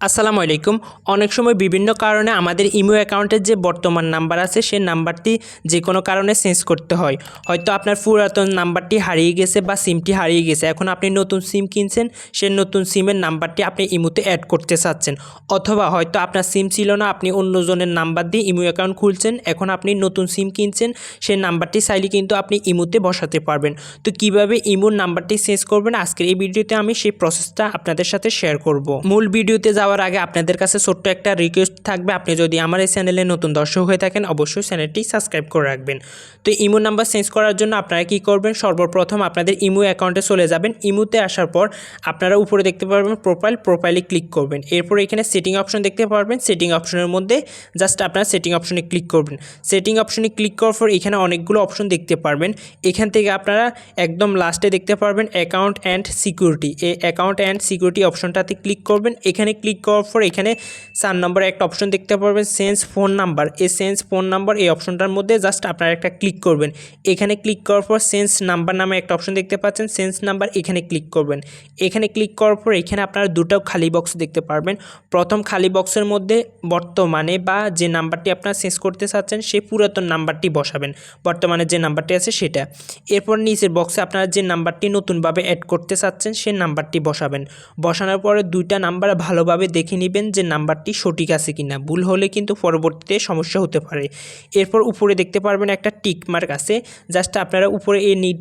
আসসালামু আলাইকুম। অনেক সময় বিভিন্ন কারণে আমাদের ইমো অ্যাকাউন্টের যে বর্তমান নাম্বার আছে সেই নাম্বারটি যে কোনো কারণে চেঞ্জ করতে হয়। হয়তো আপনার পুরাতন নাম্বারটি হারিয়ে গেছে বা সিমটি হারিয়ে গেছে। এখন আপনি নতুন সিম কিনছেন সেই নতুন সিমের নাম্বারটি আপনি ইমোতে অ্যাড করতে চাচ্ছেন। অথবা হয়তো আপনার সিম ছিল না, আপনি অন্যজনের নাম্বার দিয়ে ইমো অ্যাকাউন্ট খুলছেন, এখন আপনি নতুন সিম কিনছেন সেই নাম্বারটি চাইলে কিন্তু আপনি ইমোতে বসাতে পারবেন। তো কীভাবে ইমোর নাম্বারটি চেঞ্জ করবেন, আজকের এই ভিডিওতে আমি সেই প্রসেসটা আপনাদের সাথে শেয়ার করব। মূল ভিডিওতে যাওয়ার আগে আপনাদের কাছে ছোট্ট একটা রিকোয়েস্ট থাকবে। আপনি যদি আমার এই চ্যানেলে নতুন দর্শক হয়ে থাকেন, অবশ্যই চ্যানেলটি সাবস্ক্রাইব করে রাখবেন। তো ইমো নাম্বার চেঞ্জ করার জন্য আপনারা কি করবেন? সর্বপ্রথম আপনাদের ইমো অ্যাকাউন্টে চলে যাবেন। ইমোতে আসার পর আপনারা উপরে দেখতে পারবেন প্রোফাইল প্রোফাইলে ক্লিক করবেন। এরপর এখানে সেটিং অপশন দেখতে পারবেন। সেটিং অপশনের মধ্যে জাস্ট আপনারা সেটিং অপশনে ক্লিক করবেন। সেটিং অপশনে ক্লিক করার পর এখানে অনেকগুলো অপশন দেখতে পারবেন। এখান থেকে আপনারা একদম লাস্টে দেখতে পারবেন অ্যাকাউন্ট অ্যান্ড সিকিউরিটি এই অ্যাকাউন্ট অ্যান্ড সিকিউরিটি অপশনটাতে ক্লিক করবেন। এখানে ক্লিক করার পর এখানে চার নম্বরে একটা অপশন দেখতে পারবেন সেন্স ফোন নাম্বার এই সেন্স ফোন নাম্বার এই অপশনটার মধ্যে জাস্ট আপনারা একটা ক্লিক করবেন। এখানে ক্লিক করার পর সেন্স নাম্বার নামে একটা অপশন দেখতে পাচ্ছেন সেন্স নাম্বার এখানে ক্লিক করবেন। এখানে ক্লিক করার পর এখানে আপনারা দুটো খালি বক্স দেখতে পারবেন। প্রথম খালি বক্সের মধ্যে বর্তমানে বা যে নাম্বারটি আপনারা চেঞ্জ করতে চাচ্ছেন, সেই পুরাতন নাম্বারটি বসাবেন। বর্তমানে যে নাম্বারটি আছে সেটা। এরপর নিচের বক্সে আপনারা যে নাম্বারটি নতুনভাবে অ্যাড করতে চাচ্ছেন, সেই নাম্বারটি বসাবেন। বসানোর পরে দুইটা নাম্বার ভালোভাবে দেখে নেবেন যে নাম্বারটি সঠিক আছে কি না ভুল হলে কিন্তু পরবর্তীতে সমস্যা হতে পারে। এরপর উপরে দেখতে পারবেন একটা টিকমার্ক আছে। জাস্ট আপনারা উপরে এই নিট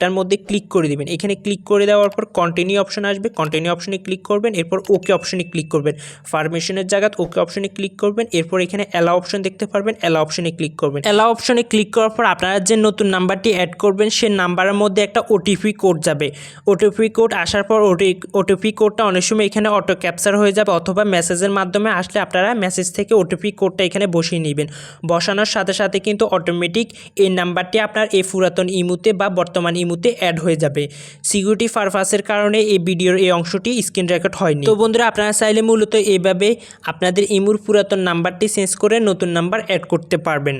টিক মধ্যে ক্লিক করে দিবেন। এখানে ক্লিক করে দেওয়ার পর কন্টিনিউ অপশন আসবে। কন্টিনিউ অপশনে ক্লিক করবেন, এরপর ওকে অপশনে ক্লিক করবেন। ফার্মেশনের জায়গাত ওকে অপশনে ক্লিক করবেন, এরপর এখানে অ্যালা অপশন দেখতে পারবেন অ্যালা অপশনে ক্লিক করবেন। অ্যালা অপশনে ক্লিক করার পর আপনারা যে নতুন নাম্বারটি অ্যাড করবেন, সে নাম্বারের মধ্যে একটা ওটিপি কোড যাবে। ওটিপি কোড আসার পর ওটি ওটিপি কোডটা অনেক সময় এখানে অটো ক্যাপচার হয়ে যাবে অথবা মেসেজের মাধ্যমে আসলে আপনারা মেসেজ থেকে ওটিপি কোডটা এখানে বসিয়ে নেবেন। বসানোর সাথে সাথে কিন্তু অটোমেটিক এই নাম্বারটি আপনার এই পুরাতন ইমুতে বা বর্তমান ইমুতে অ্যাড হয়ে যাবে। সিকিউরিটি পারপাসের কারণে এই ভিডিওর এই অংশটি স্ক্রিন রেকর্ড হয়নি। তো বন্ধুরা, আপনারা চাইলে মূলত এইভাবে আপনাদের ইমুর পুরাতন নাম্বারটি চেঞ্জ করে নতুন নাম্বার অ্যাড করতে পারবেন।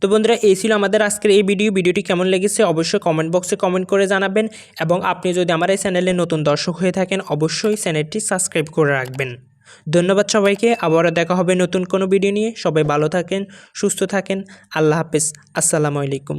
তো বন্ধুরা, এই ছিল আমাদের আজকের এই ভিডিও ভিডিওটি কেমন লেগেছে অবশ্যই কমেন্ট বক্সে কমেন্ট করে জানাবেন এবং আপনি যদি আমার এই চ্যানেলে নতুন দর্শক হয়ে থাকেন, অবশ্যই চ্যানেলটি সাবস্ক্রাইব করে রাখবেন। ধন্যবাদ সবাইকে। আবারও দেখা হবে নতুন কোনো ভিডিও নিয়ে। সবাই ভালো থাকেন, সুস্থ থাকেন। আল্লাহ হাফেজ। আসসালামু আলাইকুম।